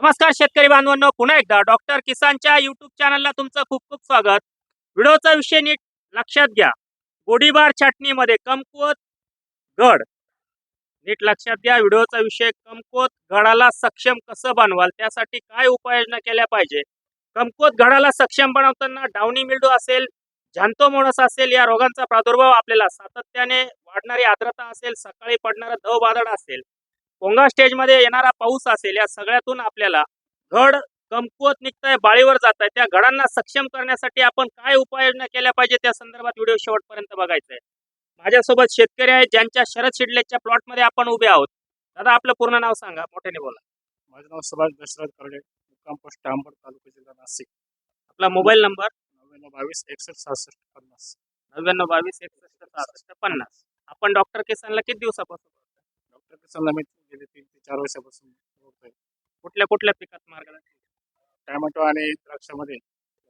नमस्कार शेतकरी बांधवांनो. पुन्हा एकदा डॉक्टर किसानच्या युट्यूब चॅनलला तुमचं खूप खूप स्वागत. व्हिडिओचा विषय नीट लक्षात घ्या. गोडीबार छाटणीमध्ये कमकुवत गड. नीट लक्षात घ्या व्हिडिओचा विषय कमकुवत गडाला सक्षम कसं बनवाल? त्यासाठी काय उपाययोजना केल्या पाहिजे? कमकुवत गडाला सक्षम बनवताना डावणी मिल्डो असेल झांतोमोणस असेल या रोगांचा प्रादुर्भाव आपल्याला सातत्याने वाढणारी आर्द्रता असेल सकाळी पडणारं दव बादळ असेल पोंगा स्टेजमध्ये येणारा पाऊस असेल या सगळ्यातून आपल्याला घड कमकुवत निघतंय बाळीवर जात आहे त्या घडांना सक्षम करण्यासाठी आपण काय उपाययोजना केल्या पाहिजे त्या संदर्भात व्हिडिओ शेवटपर्यंत बघायचा आहे माझ्यासोबत शेतकरी आहेत ज्यांच्या शरद शिडलेच्या प्लॉटमध्ये आपण उभे आहोत. दादा आपलं पूर्ण नाव सांगा मोठ्याने बोला. माझं नाव सुभाष दशरथ करडे मुक्काम पोस्ट तालुका जिल्हा नाशिक. आपला मोबाईल नंबर नव्याण्णव बावीस एकसष्ट सहासष्ट पन्नास. नव्याण्णव बावीस एकसष्ट सहासष्ट पन्नास. आपण डॉक्टर किसानला किती दिवसापासून किसनला मी गेले तीन ते चार वर्षापासून बघतोय कुठल्या कुठल्या पिकात मार्गदर्शन टॅमॅटो आणि द्राक्षामध्ये.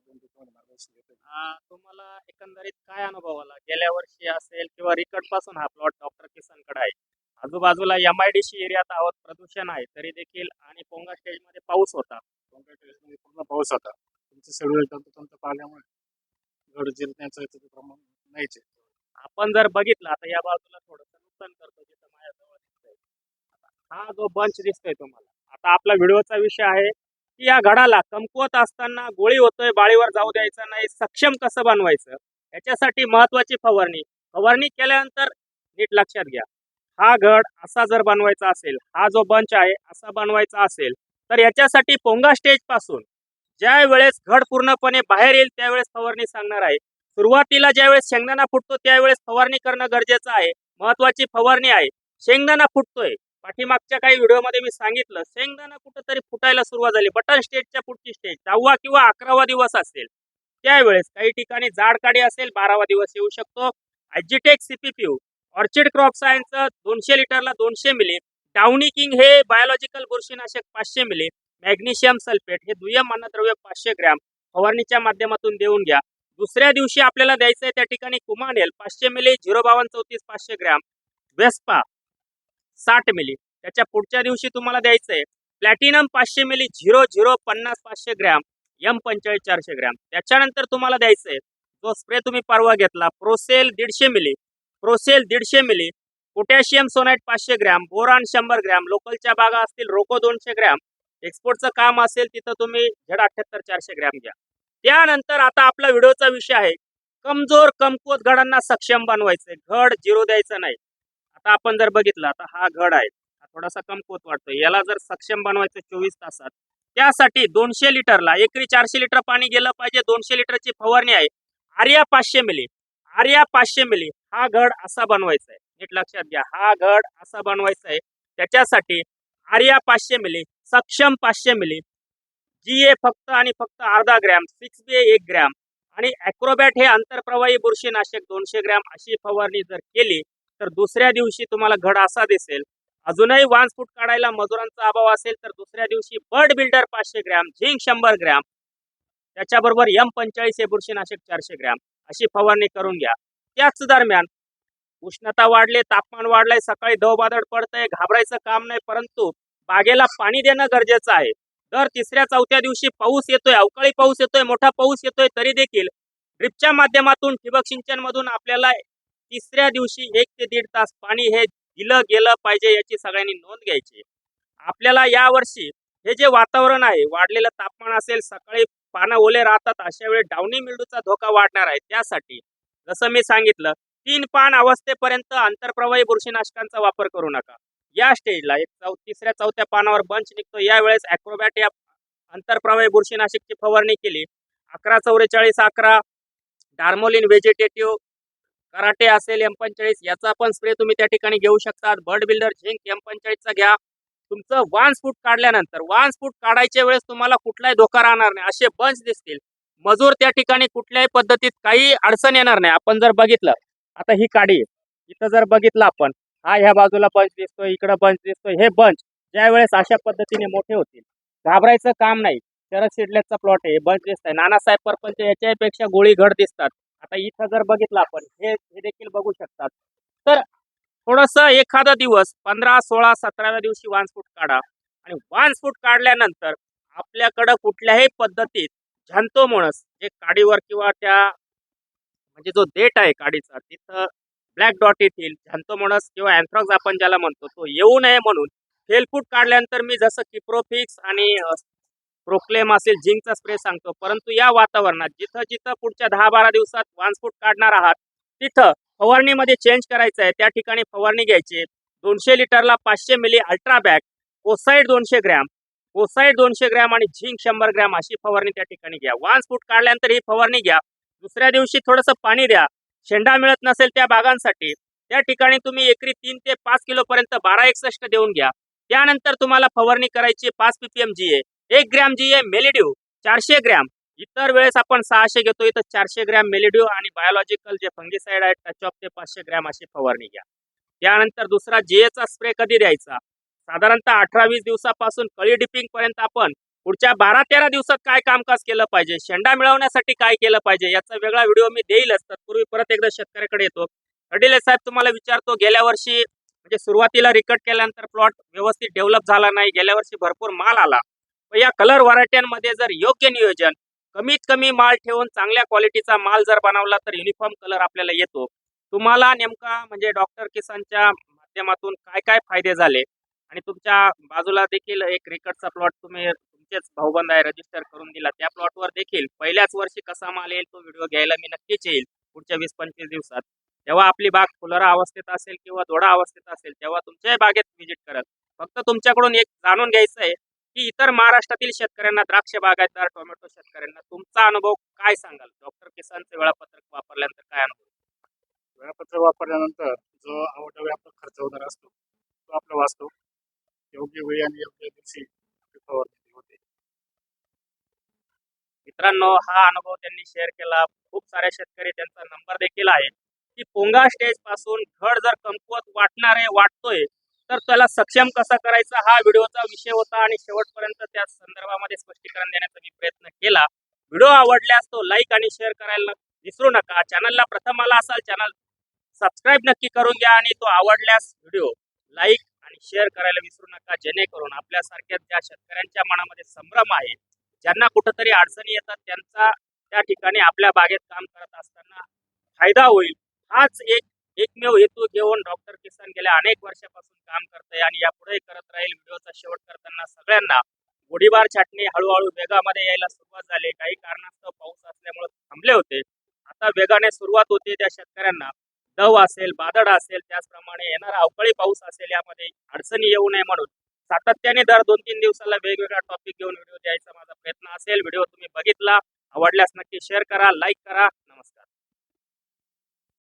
मार्गदर्शन घेतोय. आ, तुम्हाला एकंदरीत काय अनुभव आला? गेल्या वर्षी असेल किंवा रिकटपासून हा प्लॉट डॉक्टर किसानकडे आहे. आजूबाजूला एम आय डी सी एरियात आहोत प्रदूषण आहे तरी देखील आणि पोंगा स्टेजमध्ये पाऊस होता. कोणत्या टेरेसमध्ये पूर्ण पाऊस होता. तुमचं शेड्यूल तंतोतंत पाहिल्यामुळे घड जिरण्याचं त्याचं प्रमाण नाहीच आहे. आपण जर बघितलं आता या बाजूला थोडस नुकसान करतो जिथं माझ्याजवळ हा जो बंच दिसतोय तुम्हाला. आता आपला व्हिडिओचा विषय आहे की या घडाला कमकुवत असताना गोळी होतोय बाळीवर जाऊ द्यायचं नाही सक्षम कसं बनवायचं? याच्यासाठी महत्वाची फवारणी. फवारणी केल्यानंतर नीट लक्षात घ्या. हा घड असा जर बनवायचा असेल हा जो बंच आहे असा बनवायचा असेल तर याच्यासाठी पोंगा स्टेजपासून ज्या वेळेस घड पूर्णपणे बाहेर येईल त्यावेळेस फवारणी सांगणार आहे. सुरुवातीला ज्यावेळेस शेंगदाणा फुटतो त्यावेळेस फवारणी करणं गरजेचं आहे. महत्वाची फवारणी आहे. शेंगदाणा फुटतोय. पाठीमागच्या काही व्हिडिओमध्ये मी सांगितलं शेंगदाणा कुठंतरी फुटायला सुरुवात झाली. बटन स्टेजच्या पुढची स्टेज दहावा किंवा अकरावा दिवस असेल. त्यावेळेस काही ठिकाणी जाड काडी असेल बारावा दिवस येऊ शकतो. आयजीटेक सीपीपीयू ऑर्चिड क्रॉप सायन्स दोनशे लिटरला दोनशे मिली. डाउनी किंग हे बायोलॉजिकल बुरशीनाशक पाचशे मिली. मॅग्नेशियम सल्फेट हे दुय्यम अन्नद्रव्य पाचशे ग्रॅम. फवारणीच्या माध्यमातून देऊन घ्या. दुसऱ्या दिवशी आपल्याला द्यायचं आहे त्या ठिकाणी कुमानेल पाचशे मिली. झिरो बावन्न चौतीस पाचशे ग्रॅम. वेस्पा साठ मिली. त्याच्या पुढच्या दिवशी तुम्हाला द्यायचं आहे प्लॅटिनम पाचशे मिली झिरो झिरो पन्नास पाचशे ग्रॅम एम पंचेचाळीस चारशे ग्रॅम. त्याच्यानंतर तुम्हाला द्यायचं आहे जो स्प्रे तुम्ही परवा घेतला प्रोसेल दीडशे मिली प्रोसेल दीडशे मिली पोटॅशियम सोनाईट पाचशे ग्रॅम बोरान शंभर ग्रॅम लोकलच्या बागा असतील रोको दोनशे ग्रॅम एक्सपोर्टचं काम असेल तिथं तुम्ही झेड अठ्ठ्याहत्तर चारशे ग्रॅम घ्या. त्यानंतर आता आपला व्हिडिओचा विषय आहे कमजोर कमकुवत घडांना सक्षम बनवायचंय घड झिरो द्यायचं नाही. आता आपण जर बघितलं आता हा घड आहे. थोडासा कमकुवत वाटतो याला जर सक्षम बनवायचं चोवीस तासात त्यासाठी दोनशे लिटरला एकरी चारशे लिटर पाणी गेलं पाहिजे दोनशे लिटरची फवारणी आहे. आर्या पाचशे मिली आर्या पाचशे मिली हा घड असा बनवायचा आहे. नीट लक्षात घ्या हा घड असा बनवायचा आहे. त्याच्यासाठी आर्या पाचशे मिली सक्षम पाचशे मिली जी ए फक्त आणि फक्त अर्धा ग्रॅम सिक्स बी एक ग्रॅम आणि ॲक्रोबॅट हे आंतरप्रवाही बुरशीनाशक दोनशे ग्रॅम अशी फवारणी जर केली तर दुसऱ्या दिवशी तुम्हाला घड असा दिसेल अजूनही वांस फूट काढायला मजुरांचा अभाव असेल तर दुसऱ्या दिवशी बर्ड बिल्डर पाचशे ग्रॅम झिंक शंभर ग्रॅम. त्याच्याबरोबर एम पंचेचाळीस हे बुरशीनाशक चारशे ग्रॅम. अशी फवारणी करून घ्या. त्याच दरम्यान उष्णता वाढले तापमान वाढलंय सकाळी दवबादळ पडतंय घाबरायचं काम नाही परंतु बागेला पाणी देणं गरजेचं आहे. दर तिसऱ्या चौथ्या दिवशी पाऊस येतोय अवकाळी पाऊस येतोय मोठा पाऊस येतोय तरी देखील ड्रिपच्या माध्यमातून ठिबक सिंचन मधून आपल्याला तिसऱ्या दिवशी एक ते दीड तास पाणी हे दिलं गेलं पाहिजे याची सगळ्यांनी नोंद घ्यायची. आपल्याला यावर्षी हे जे वातावरण आहे वाढलेलं तापमान असेल सकाळी पानं ओले राहतात अशा वेळी डावणी मिल्डूचा धोका वाढणार आहे. त्यासाठी जसं मी सांगितलं तीन पान अवस्थेपर्यंत आंतरप्रवाही बुरशीनाशकांचा वापर करू नका. या स्टेजला एक चौ तिसऱ्या चौथ्या पानावर बंच निघतो. यावेळेस अॅक्रोबॅट या आंतरप्रवाही बुरशीनाशकची फवारणी केली. अकरा चौवेचाळीस अकरा डार्मोलिन व्हेजिटेटिव्ह कराटे असेल एम पंचेचाळीस याचा पण स्प्रे तुम्ही त्या ठिकाणी घेऊ शकतात. बर्ड बिल्डर झिंक एम पंचेचाळीसचा घ्या. तुमचं वान फूट काढल्यानंतर वान फूट काढायच्या वेळेस तुम्हाला कुठलाही धोका राहणार नाही. असे बंच दिसतील. मजूर त्या ठिकाणी कुठल्याही पद्धतीत काही अडचण येणार नाही. आपण जर बघितलं आता ही काडी इथं जर बघितलं आपण हा ह्या बाजूला बंच दिसतोय इकडं बंच दिसतोय हे बंच ज्या वेळेस अशा पद्धतीने मोठे होतील. घाबरायचं काम नाही. शरद शिडल्याचा प्लॉट आहे बंच दिसतंय. नानासाहेब परपंच याच्यापेक्षा गोळी घड दिसतात. आता इथं जर बघितलं आपण हे हे देखील बघू शकतात. तर थोडस एखादा दिवस पंधरा सोळा सतराव्या दिवशी वान्स काढा. आणि वान्स काढल्यानंतर आपल्याकडं कुठल्याही पद्धतीत झॅन्थोमोणस जे काडीवर किंवा त्या म्हणजे जो डेट आहे काडीचा तिथं ब्लॅक डॉट येथील झॅन्थोमोणस किंवा अँथ्रॉक्स आपण ज्याला म्हणतो तो येऊ नये म्हणून. फेलफूट काढल्यानंतर मी जसं किप्रोफिक्स आणि प्रोक्लेम असेल जिंकचा स्प्रे सांगतो. परंतु या वातावरणात जिथं जिथं पुढच्या दहा बारा दिवसात वान्सफूट काढणार आहात तिथं फवारणीमध्ये चेंज करायचं आहे. त्या ठिकाणी फवारणी घ्यायची. दोनशे लिटरला पाचशे मिली अल्ट्रा बॅग ओसाईड दोनशे ग्रॅम ओसाईड दोनशे ग्रॅम आणि झिंक शंभर ग्रॅम अशी फवारणी त्या ठिकाणी घ्या. वान्स काढल्यानंतर ही फवारणी घ्या. दुसऱ्या दिवशी थोडंसं पाणी द्या. शेंडा मिळत नसेल त्या बागांसाठी त्या ठिकाणी तुम्ही एकरी तीन ते पाच किलोपर्यंत बारा एकसष्ट देऊन घ्या. त्यानंतर तुम्हाला फवारणी करायची पाच पीपीएम जी आहे एक ग्रॅम जी ए मेलिड्यू चारशे ग्रॅम. इतर वेळेस आपण सहाशे घेतो इथं चारशे ग्रॅम मेलिड्यू आणि बायोलॉजिकल जे फंगिसाईड आहेत टच ऑफ ते पाचशे ग्रॅम अशी फवारणी घ्या. त्यानंतर दुसरा जीएचा स्प्रे कधी द्यायचा? साधारणतः अठरा वीस दिवसापासून कळी डिपिंग पर्यंत आपण पुढच्या बारा तेरा दिवसात काय कामकाज केलं पाहिजे? शेंडा मिळवण्यासाठी काय केलं पाहिजे? याचा वेगळा व्हिडिओ मी देईलच तत्पूर्वी परत एकदा शेतकऱ्याकडे येतो. अडिले साहेब तुम्हाला विचारतो गेल्या वर्षी म्हणजे सुरुवातीला रिकट केल्यानंतर प्लॉट व्यवस्थित डेव्हलप झाला नाही गेल्या वर्षी भरपूर माल आला. या कलर व्हरायट्यांमध्ये जर योग्य नियोजन कमीत कमी माल ठेवून चांगल्या क्वालिटीचा माल जर बनवला तर युनिफॉर्म कलर आपल्याला येतो. तुम्हाला नेमका म्हणजे डॉक्टर किसानच्या माध्यमातून काय काय फायदे झाले? आणि तुमच्या बाजूला देखील एक रिकटचा प्लॉट तुम्ही तुमचेच भाऊबंद आहे रजिस्टर करून दिला. त्या प्लॉटवर देखील पहिल्याच वर्षी कसा माल येईल तो व्हिडिओ घ्यायला मी नक्कीच येईल पुढच्या वीस पंचवीस दिवसात. जेव्हा आपली बाग फुलरा अवस्थेत असेल किंवा दोडा अवस्थेत असेल तेव्हा तुमच्याही बागेत व्हिजिट करत. फक्त तुमच्याकडून एक जाणून घ्यायचं आहे की इतर महाराष्ट्रातील शेतकऱ्यांना द्राक्ष बागायतदार टोमॅटो शेतकऱ्यांना तुमचा अनुभव काय सांगाल? डॉक्टर किसानचं वेळापत्रक वापरल्यानंतर काय अनुभव? वेळापत्रक वापरल्यानंतर जो अवडवे आपला खर्च होणार असतो तो आपला वाचतो. योग्य वेळी आणि योग्य दिवशी फवारणी होते. मित्रांनो हा अनुभव त्यांनी शेअर केला. खूप सारे शेतकरी त्यांचा नंबर देखील आहे. की पोंगा स्टेजपासून घड जर कमकुवत वाटणार आहे वाटतोय तर त्याला सक्षम कसा करायचा हा व्हिडिओचा विषय होता आणि शेवटपर्यंत त्या संदर्भामध्ये स्पष्टीकरण देण्याचा मी प्रयत्न केला. व्हिडिओ आवडल्यास तो लाईक आणि शेअर करायला विसरू नका. चॅनलला प्रथम आला असाल चॅनल सबस्क्राईब नक्की करून घ्या आणि तो आवडल्यास व्हिडिओ लाईक आणि शेअर करायला विसरू नका. जेणेकरून आपल्यासारख्या ज्या शेतकऱ्यांच्या मनामध्ये संभ्रम आहे ज्यांना कुठंतरी अडचणी येतात त्यांचा त्या ठिकाणी आपल्या बागेत काम करत असताना फायदा होईल. हाच एक एकमेव हेतू घेऊन डॉक्टर किसान गेल्या अनेक वर्षापासून काम करतंय आणि यापुढे करत राहील. व्हिडिओचा शेवट करताना सगळ्यांना गोडीबार छाटणी हळूहळू वेगामध्ये यायला सुरुवात झाली. काही कारणास्तव पाऊस असल्यामुळे थांबले होते. आता वेगाने सुरुवात होते. त्या शेतकऱ्यांना दव असेल बादड असेल त्याचप्रमाणे येणारा अवकाळी पाऊस असेल यामध्ये अडचणी येऊ नये म्हणून सातत्याने दर दोन तीन दिवसाला वेगवेगळा टॉपिक घेऊन व्हिडिओ द्यायचा माझा प्रयत्न असेल. व्हिडिओ तुम्ही बघितला आवडल्यास नक्की शेअर करा लाईक करा. नमस्कार.